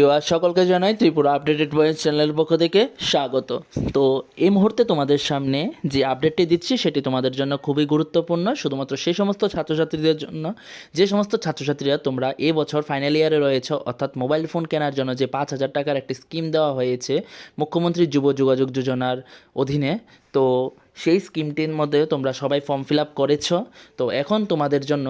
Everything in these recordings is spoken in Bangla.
বিবাহ সকলকে জানাই ত্রিপুরা আপডেটেড ভয়েস চ্যানেলের পক্ষ থেকে স্বাগত। তো এই মুহূর্তে তোমাদের সামনে যে আপডেটটি দিচ্ছি, সেটি তোমাদের জন্য খুবই গুরুত্বপূর্ণ। শুধুমাত্র সেই সমস্ত ছাত্রছাত্রীদের জন্য, যে সমস্ত ছাত্রছাত্রীরা তোমরা এই বছর ফাইনাল ইয়ারে রয়েছে, অর্থাৎ মোবাইল ফোন কেনার জন্য যে পাঁচ হাজার টাকার একটি স্কিম দেওয়া হয়েছে মুখ্যমন্ত্রী যুব যোগাযোগ যোজনার অধীনে, তো সেই স্কিমটির মধ্যে তোমরা সবাই ফর্ম ফিল আপ করেছ। তো এখন তোমাদের জন্য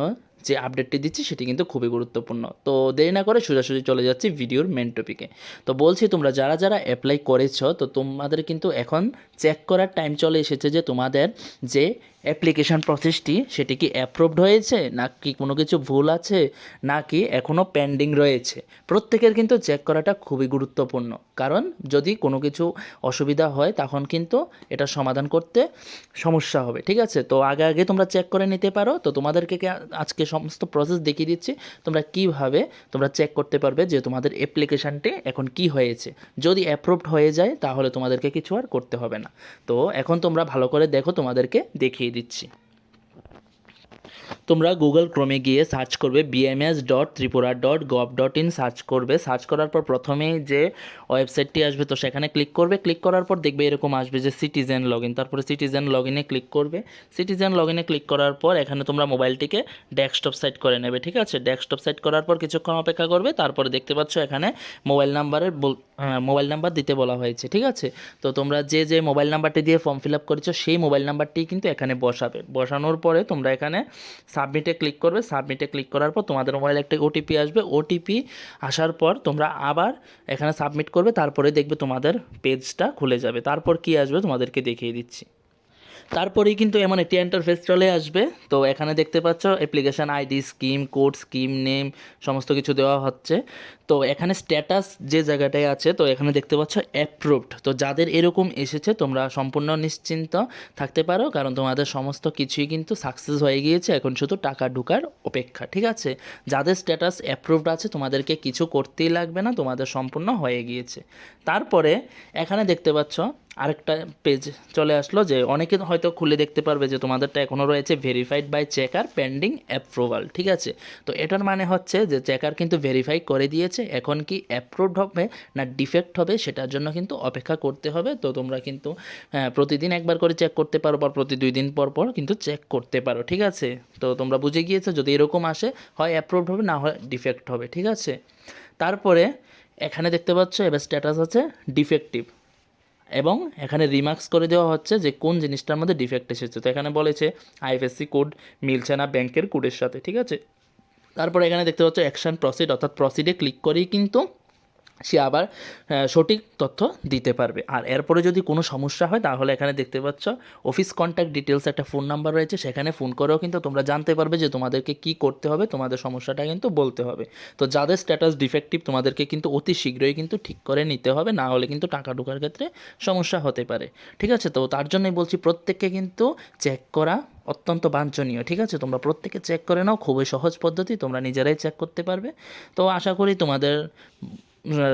যে আপডেটটি দিচ্ছি সেটি কিন্তু খুবই গুরুত্বপূর্ণ। তো দেরি না করে সোজাসুজি চলে যাচ্ছি ভিডিওর মেন টপিকে তো বলছি, তোমরা যারা যারা অ্যাপ্লাই করেছ, তো তোমাদের কিন্তু এখন চেক করার টাইম চলে এসেছে যে তোমাদের যে অ্যাপ্লিকেশান প্রসেসটি, সেটি কি অ্যাপ্রুভড হয়েছে, নাকি কোনো কিছু ভুল আছে, নাকি এখনও পেন্ডিং রয়েছে? প্রত্যেকের কিন্তু চেক করাটা খুবই গুরুত্বপূর্ণ। কারণ যদি কোনো কিছু অসুবিধা হয়, তখন কিন্তু এটা সমাধান করতে সমস্যা হবে, ঠিক আছে? তো আগে আগে তোমরা চেক করে নিতে পারো। তো তোমাদেরকে কে- আজকে সমস্ত প্রসেস দেখিয়ে দিচ্ছি। তোমরা কীভাবে তোমরা চেক করতে পারবে যে তোমাদের অ্যাপ্লিকেশানটি এখন কি হয়েছে। যদি অ্যাপ্রুভড হয়ে যায়, তাহলে তোমাদেরকে কিছু আর করতে হবে না। তো এখন তোমরা ভালো করে দেখো তোমাদেরকে দেখিয়ে দিচ্ছি। তোমরা গুগল ক্রোমে গিয়ে সার্চ করবে BMS dot Tripura dot gov dot in search করবে। সার্চ করার পর প্রথমেই যে ওয়েবসাইটটি আসবে তো সেখানে ক্লিক করবে। ক্লিক করার পর দেখবে এরকম আসবে যে সিটিজেন লগ ইন তারপরে সিটিজেন লগ ইনে ক্লিক করবে। সিটিজেন লগ ইনে ক্লিক করার পর এখানে তোমরা মোবাইলটিকে ডেস্কটপ সাইট করে নেবে ঠিক আছে? ডেস্কটপ সাইট করার পর কিছুক্ষণ অপেক্ষা করবে। তারপরে দেখতে পাচ্ছ এখানে মোবাইল নাম্বারের হ্যাঁ, মোবাইল নাম্বার দিতে বলা হয়েছে ঠিক আছে? তো তোমরা যে যে মোবাইল নাম্বারটি দিয়ে ফর্ম ফিল আপ করেছ সেই মোবাইল নাম্বারটি কিন্তু এখানে বসাবে। বসানোর পরে তোমরা এখানে সাবমিটে ক্লিক করবে সাবমিটে ক্লিক করার পর তোমাদের মোবাইলে একটা ওটিপি আসবে। ওটিপি আসার পর তোমরা আবার এখানে সাবমিট করবে, তারপরে দেখবে তোমাদের পেজটা খুলে যাবে। তারপর কি আসবে তোমাদেরকে দেখিয়ে দিচ্ছি। তারপরেই কিন্তু এমন একটি ইন্টারফেস চলে আসবে। তো এখানে দেখতে পাচ্ছ application ID scheme code scheme name সমস্ত কিছু দেওয়া হচ্ছে। তো এখানে স্ট্যাটাস যে জায়গাটায় আছে, তো এখানে দেখতে পাচ্ছ অ্যাপ্রুভড তো যাদের এরকম এসেছে, তোমরা সম্পূর্ণ নিশ্চিন্ত থাকতে পারো, কারণ তোমাদের সমস্ত কিছুই কিন্তু সাকসেস হয়ে গিয়েছে। এখন শুধু টাকা ঢোকার অপেক্ষা, ঠিক আছে? যাদের স্ট্যাটাস অ্যাপ্রুভড আছে, তোমাদেরকে কিছু করতেই লাগবে না, তোমাদের সম্পূর্ণ হয়ে গিয়েছে। তারপরে এখানে দেখতে পাচ্ছ আরেকটা পেজ চলে আসলো যে অনেকে হয়তো খুলে দেখতে পারবে যে তোমাদেরটা এখনও রয়েছে verified by checker pending approval ঠিক আছে? তো এটার মানে হচ্ছে যে চেকার কিন্তু ভেরিফাই করে দিয়েছে এখন কি অ্যাপ্রুভড হবে না ডিফেক্ট হবে সেটার জন্য কিন্তু অপেক্ষা করতে হবে। তো তোমরা কিন্তু হ্যাঁ, প্রতিদিন একবার করে চেক করতে পারো বা প্রতি দুই দিন পর পর কিন্তু চেক করতে পারো ঠিক আছে? তো তোমরা বুঝে গিয়েছো যদি এরকম আসে হয় অ্যাপ্রুভড হবে না হয় ডিফেক্ট হবে ঠিক আছে? তারপরে এখানে দেখতে পাচ্ছ এবার স্ট্যাটাস আছে ডিফেক্টিভ এবং এখানে রিমার্কস করে দেওয়া হচ্ছে যে কোন জিনিসটার মধ্যে ডিফেক্ট এসেছে। তো এখানে বলেছে আইএফএসসি কোড মিলছে না ব্যাংকের কোডের সাথে, ঠিক আছে? তারপরে এখানে দেখতে পাচ্ছ অ্যাকশান প্রসিড অর্থাৎ প্রসিডে ক্লিক করেই কিন্তু সে আবার সঠিক তথ্য দিতে পারবে। আর এরপরে যদি কোনো সমস্যা হয়, তাহলে এখানে দেখতে পাচ্ছ অফিস কন্ট্যাক্ট ডিটেলস একটা ফোন নাম্বার রয়েছে। সেখানে ফোন করেও কিন্তু তোমরা জানতে পারবে যে তোমাদেরকে কি করতে হবে, তোমাদের সমস্যাটা কিন্তু বলতে হবে। তো যাদের স্ট্যাটাস ডিফেক্টিভ তোমাদেরকে কিন্তু অতি শীঘ্রই কিন্তু ঠিক করে নিতে হবে, না হলে কিন্তু টাকা ঢোকার ক্ষেত্রে সমস্যা হতে পারে। ঠিক আছে? তো তার জন্যই বলছি প্রত্যেককে কিন্তু চেক করা অত্যন্ত বাঞ্ছনীয়। ঠিক আছে? তোমরা প্রত্যেকে চেক করে নাও, খুবই সহজ পদ্ধতি, তোমরা নিজেরাই চেক করতে পারবে। তো আশা করি তোমাদের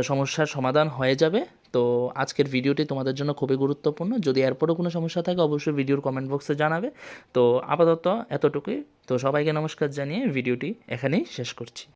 সমস্যার সমাধান হয়ে যাবে। তো আজকের ভিডিওটি তোমাদের জন্য খুবই গুরুত্বপূর্ণ। যদি এরপরও কোনো সমস্যা থাকে, অবশ্যই ভিডিওর কমেন্ট বক্সে জানাবে। তো আপাতত এতটুকুই। তো সবাইকে নমস্কার জানিয়ে ভিডিওটি এখানেই শেষ করছি।